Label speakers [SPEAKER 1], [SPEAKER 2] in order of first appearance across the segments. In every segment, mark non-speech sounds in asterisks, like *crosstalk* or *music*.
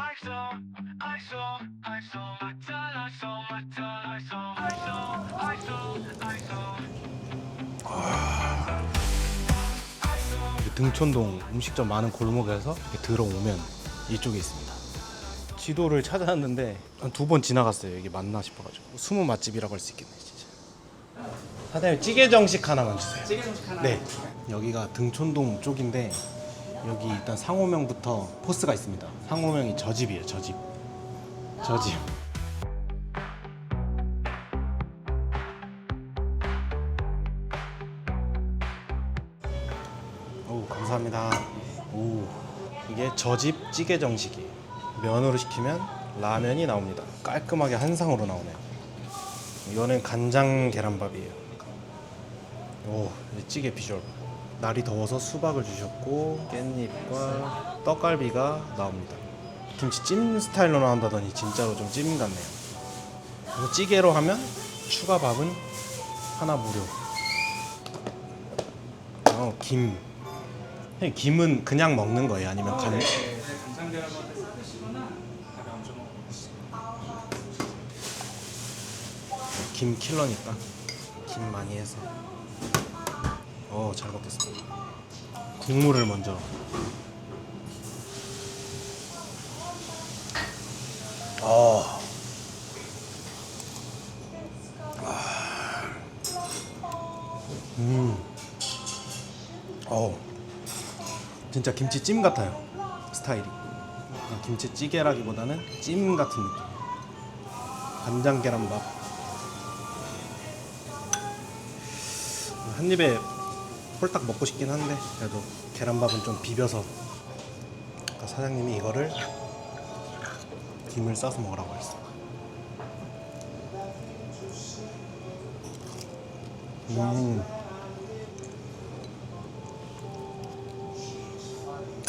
[SPEAKER 1] I saw, I saw, I saw, my turn, I saw, my turn, I saw, I saw, I saw, I saw.
[SPEAKER 2] 등촌동 음식점 많은 골목에서 이렇게 들어오면 이쪽에 있습니다. 지도를 찾아왔는데 한 두 번 지나갔어요. 이게 맞나 싶어가지고 숨은 맛집이라고 할 수 있겠네 진짜. 사장님 찌개 정식 하나만 주세요.
[SPEAKER 3] 찌개 정식 하나.
[SPEAKER 2] 네. 여기가 등촌동 쪽인데 여기 일단 상호명부터 포스가 있습니다. 상호명이 저 집이에요. 저 집. 저 집. 오 감사합니다. 오 이게 저 집 찌개 정식이에요. 면으로 시키면 라면이 나옵니다. 깔끔하게 한 상으로 나오네요. 이거는 간장 계란밥이에요. 오, 이 찌개 비주얼. 봐. 날이 더워서 수박을 주셨고 깻잎과 떡갈비가 나옵니다. 김치 찜 스타일로 나온다더니 진짜로 좀 찜 같네요. 그래서 찌개로 하면 추가 밥은 하나 무료. 어, 김. 형님, 김은 그냥 먹는 거예요? 아니면 간?
[SPEAKER 3] 네, 네, 간장 계란밥을 드시거나 밥에 얹어 먹고
[SPEAKER 2] 김 킬러니까 김 많이 해서 어 잘 먹겠습니다 국물을 먼저 어. 음. 어. 진짜 김치찜 같아요. 스타일이. 김치찌개라기보다는 찜 같은 느낌. 간장 계란밥. 한 입에 홀딱 먹고 싶긴 한데 그래도 계란밥은 좀 비벼서 아까 사장님이 이거를 김을 싸서 먹으라고 했어. 음.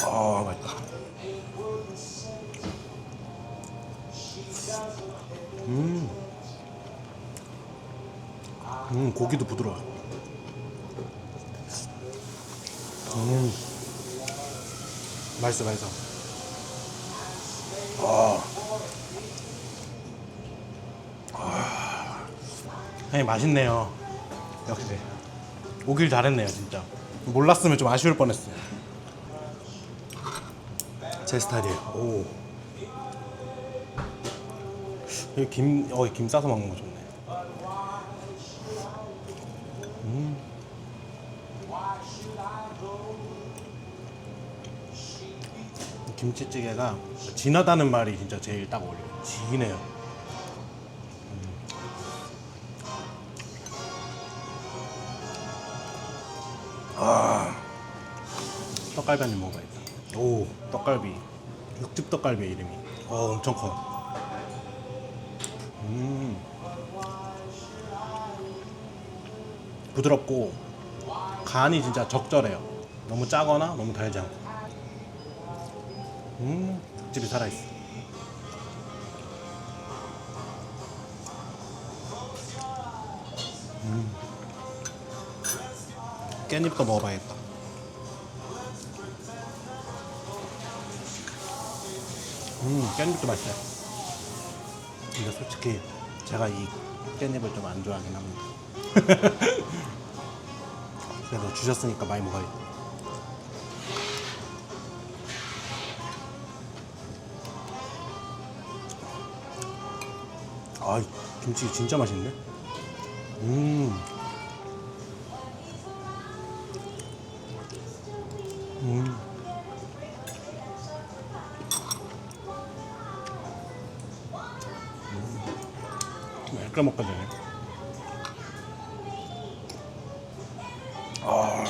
[SPEAKER 2] 아 맛있다. 음. 음 고기도 부드러워. 음. 맛있어 맛있어. 아. 아. 형님 맛있네요. 역시 오길 잘했네요 진짜. 몰랐으면 좀 아쉬울 뻔했어요. 제 스타일이에요. 오. 여기 김, 어, 김 싸서 먹는 거좋 김치찌개가 진하다는 말이 진짜 제일 딱 어울려요. 진해요. 음. 아, 떡갈비 한 입 먹어야겠다. 오, 떡갈비. 육즙 떡갈비 이름이. 어, 엄청 커. 음. 부드럽고 간이 진짜 적절해요. 너무 짜거나 너무 달지 않고. 음, 육즙이 살아있어. 음. 깻잎도 먹어봐야겠다. 음, 깻잎도 맛있어요. 근데 솔직히 제가 이 깻잎을 좀 안 좋아하긴 합니다. *laughs* 그래도 주셨으니까 많이 먹어야겠다. 아, 김치 진짜 맛있네. 음. 음. 음. 약간 먹까 되네. 아.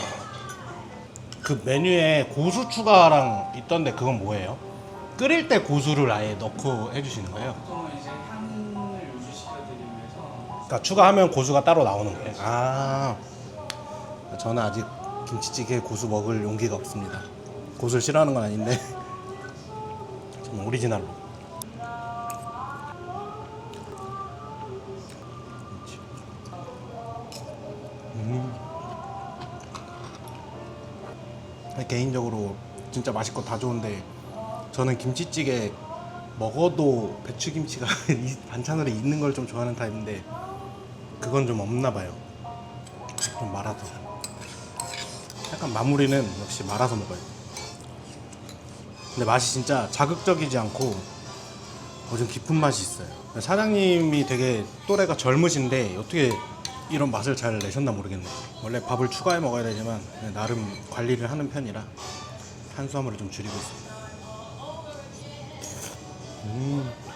[SPEAKER 2] 그 메뉴에 고수 추가랑 있던데 그건 뭐예요? 끓일 때 고수를 아예 넣고 해주시는 거예요?
[SPEAKER 3] 보통은 이제 향
[SPEAKER 2] 그러니까 추가하면 고수가 따로 나오는 거예요. 아, 저는 아직 김치찌개 고수 먹을 용기가 없습니다. 고수를 싫어하는 건 아닌데 *laughs* 저는 오리지널로. 음. 개인적으로 진짜 맛있고 다 좋은데 저는 김치찌개 먹어도 배추김치가 *laughs* 이 반찬으로 있는 걸 좀 좋아하는 타입인데 그건 좀 없나 봐요. 좀 말아서. 약간 마무리는 역시 말아서 먹어요. 근데 맛이 진짜 자극적이지 않고 어, 좀 깊은 맛이 있어요. 사장님이 되게 또래가 젊으신데 어떻게 이런 맛을 잘 내셨나 모르겠네요. 원래 밥을 추가해 먹어야 되지만 나름 관리를 하는 편이라 탄수화물을 좀 줄이고 있습니다. 음. 음.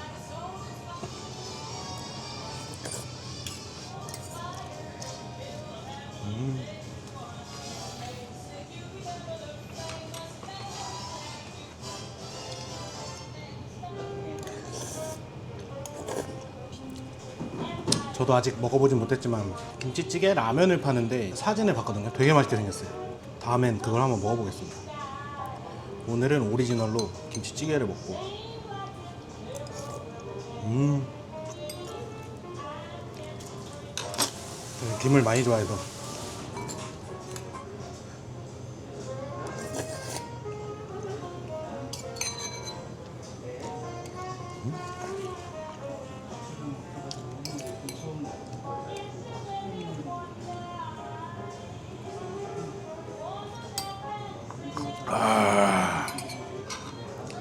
[SPEAKER 2] 저도 아직 먹어보진 못했지만 김치찌개 라면을 파는데 사진을 봤거든요. 되게 맛있게 생겼어요. 다음엔 그걸 한번 먹어보겠습니다. 오늘은 오리지널로 김치찌개를 먹고 음 음, 김을 많이 좋아해서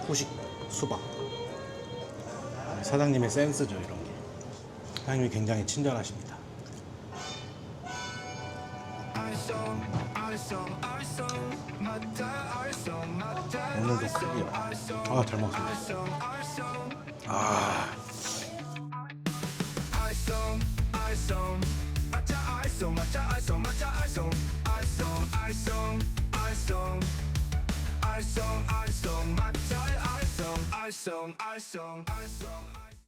[SPEAKER 2] 후식 수박. 사장님의 센스죠 이런 게. 사장님이 굉장히 친절하십니다. 오늘도 크기요 아 잘 먹습니다. 아 I song, I song, my time, I song,
[SPEAKER 1] I song, I song, I song.